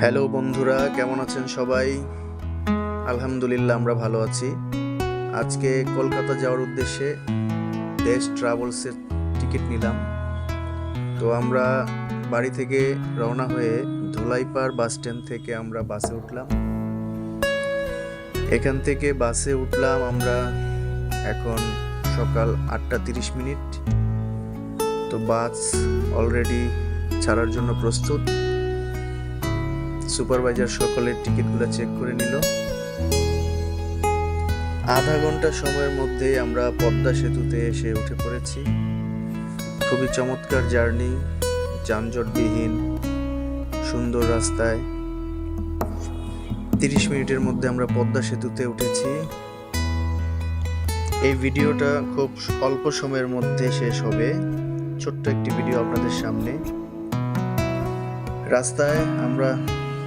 Hello বন্ধুরা, কেমন আছেন সবাই? আলহামদুলিল্লাহ, আমরা ভালো আছি। আজকে কলকাতা যাওয়ার উদ্দেশ্যে দেশ ট্রাভেলসের টিকিট নিলাম। তো আমরা বাড়ি থেকে রওনা হয়ে ধুলাইপাড় বাস স্ট্যান্ড থেকে আমরা বাসে উঠলাম। এখান থেকে বাসে উঠলাম আমরা এখন সকাল আটটা তিরিশ মিনিট। তো বাস অলরেডি ছাড়ার জন্য প্রস্তুত। সুপারভাইজার সকলের টিকিটগুলো চেক করে নিল। আধা ঘণ্টা সময়ের মধ্যে আমরা পদ্মা সেতুতে এসে উঠে পড়েছি। খুবই চমৎকার জার্নি, যানজটবিহীন, সুন্দর রাস্তায়। তিরিশ মিনিটের মধ্যে আমরা পদ্মা সেতুতে উঠেছি। এই ভিডিওটা খুব অল্প সময়ের মধ্যে শেষ হবে। ছোট্ট একটি ভিডিও আপনাদের সামনে। রাস্তায় আমরা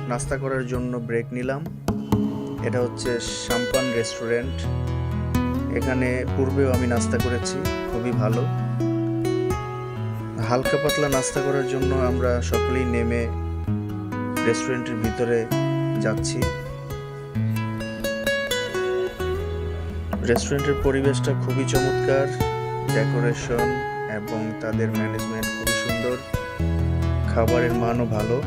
নাস্তা করার জন্য ব্রেক নিলাম। এটা হচ্ছে সাম্পান রেস্টুরেন্ট এখানে পূর্বেও আমি নাস্তা করেছি, খুবই ভালো। হালকা পাতলা নাস্তা করার জন্য আমরা সকলেই নেমে রেস্টুরেন্টের ভিতরে যাচ্ছি। রেস্টুরেন্টের পরিবেশটা খুবই চমৎকার ডেকোরেশন এবং তাদের ম্যানেজমেন্ট খুবই সুন্দর। খাবারের মানও ভালো।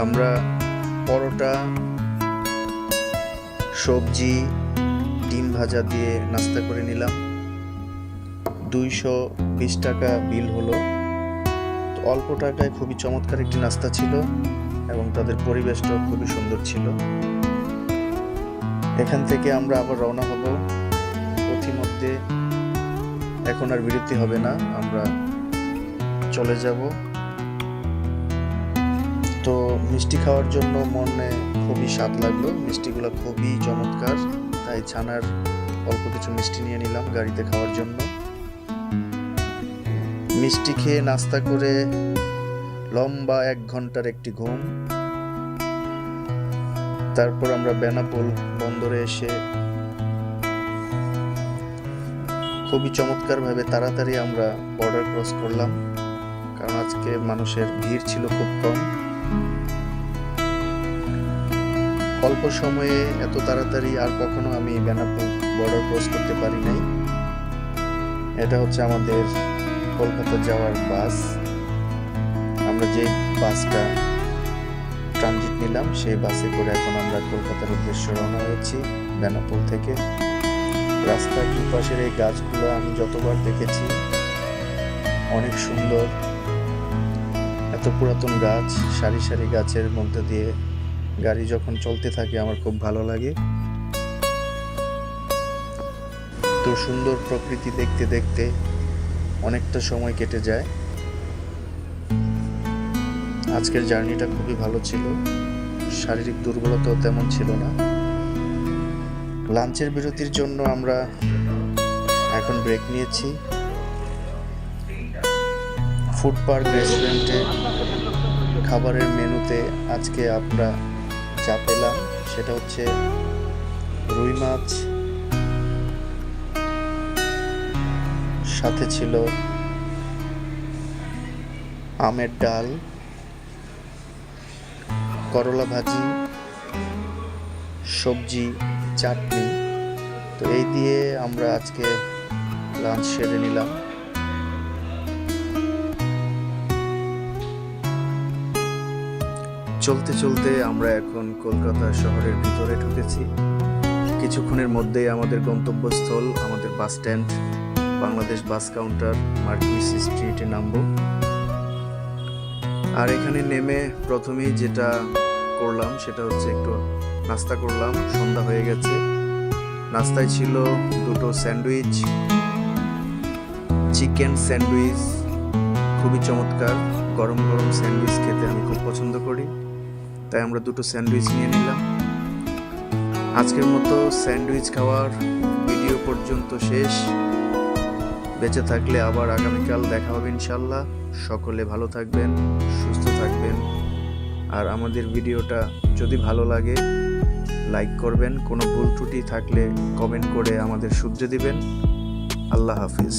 আমরা পরোটা, সবজি, ডিম ভাজা দিয়ে নাস্তা করে নিলাম। দুইশো বিশ টাকা বিল হলো। তো অল্প টাকায় খুবই চমৎকার একটি নাস্তা ছিল এবং তাদের পরিবেশটাও খুবই সুন্দর ছিল। এখান থেকে আমরা আবার রওনা হব। পথিমধ্যে এখন আর বিরতি হবে না। আমরা চলে যাব। তো মিষ্টি খাওয়ার জন্য মনে খুবই স্বাদ লাগল। মিষ্টিগুলো খুবই চমৎকার। তাই ছানার অল্প কিছু মিষ্টি নিয়ে নিলাম গাড়িতে খাওয়ার জন্য। মিষ্টি খেয়ে নাস্তা করে লম্বা এক ঘণ্টার একটি ঘুম। তারপর আমরা বেনাপোল বন্দরে এসে খুবই চমৎকারভাবে তাড়াতাড়ি আমরা বর্ডার ক্রস করলাম। কারণ আজকে মানুষের ভিড় ছিল খুব কম। অল্প সময়ে এত তাড়াতাড়ি আর কখনো আমি বেনাপুর বর্ডার ক্রস করতে পারি নাই। এটা হচ্ছে আমাদের কলকাতা যাওয়ার বাস। আমরা যে বাসটা ট্রানজিট নিলাম, সেই বাসে করে এখন আমরা কলকাতার উদ্দেশ্যে রওনা হয়েছি বেনাপুর থেকে। রাস্তার দুপাশের এই গাছগুলো আমি যতবার দেখেছি, অনেক সুন্দর। এত পুরাতন গাছ, সারি সারি গাছের মধ্যে দিয়ে গাড়ি যখন চলতে থাকে, আমার খুব ভালো লাগে। তো সুন্দর প্রকৃতি দেখতে দেখতে অনেকটা সময় কেটে যায়। আজকের জার্নিটা খুবই ভালো ছিল। শারীরিক দুর্বলতাও তেমন ছিল না। লাঞ্চের বিরতির জন্য আমরা এখন ব্রেক নিয়েছি। ফুড পার্ক রেস্টুরেন্টে খাবারের মেনুতে আজকে আমরা যা পেলাম সেটা হচ্ছে রুই মাছ, সাথে ছিল আমের ডাল, করলা ভাজি, সবজি, চাটনি। তো এই দিয়ে আমরা আজকে লাঞ্চ সেরে নিলাম। চলতে চলতে আমরা এখন কলকাতা শহরের ভিতরে ঢুকেছি। কিছুক্ষণের মধ্যেই আমাদের গন্তব্যস্থল, আমাদের bus stand, Bangladesh bus counter Marquis স্ট্রিটে নামবো। আর এখানে নেমে প্রথমেই যেটা করলাম সেটা হচ্ছে একটু নাস্তা করলাম, সন্ধ্যা হয়ে গেছে। নাস্তায় ছিল দুটো স্যান্ডউইচ, চিকেন স্যান্ডউইচ, খুবই চমৎকার, গরম গরম স্যান্ডউইচ খেতে আমি খুব পছন্দ করি। তাই আমরা দুটো স্যান্ডউইচ নিয়ে নিলাম। আজকের মতো স্যান্ডউইচ খাওয়ার ভিডিও পর্যন্ত শেষ। বেঁচে থাকলে আবার আগামীকাল দেখা হবে ইনশাল্লাহ সকলে ভালো থাকবেন, সুস্থ থাকবেন। আর আমাদের ভিডিওটা যদি ভালো লাগে, লাইক করবেন। কোনো ভুল ত্রুটি থাকলে কমেন্ট করে আমাদের শুধরে দিবেন। আল্লাহ হাফিজ।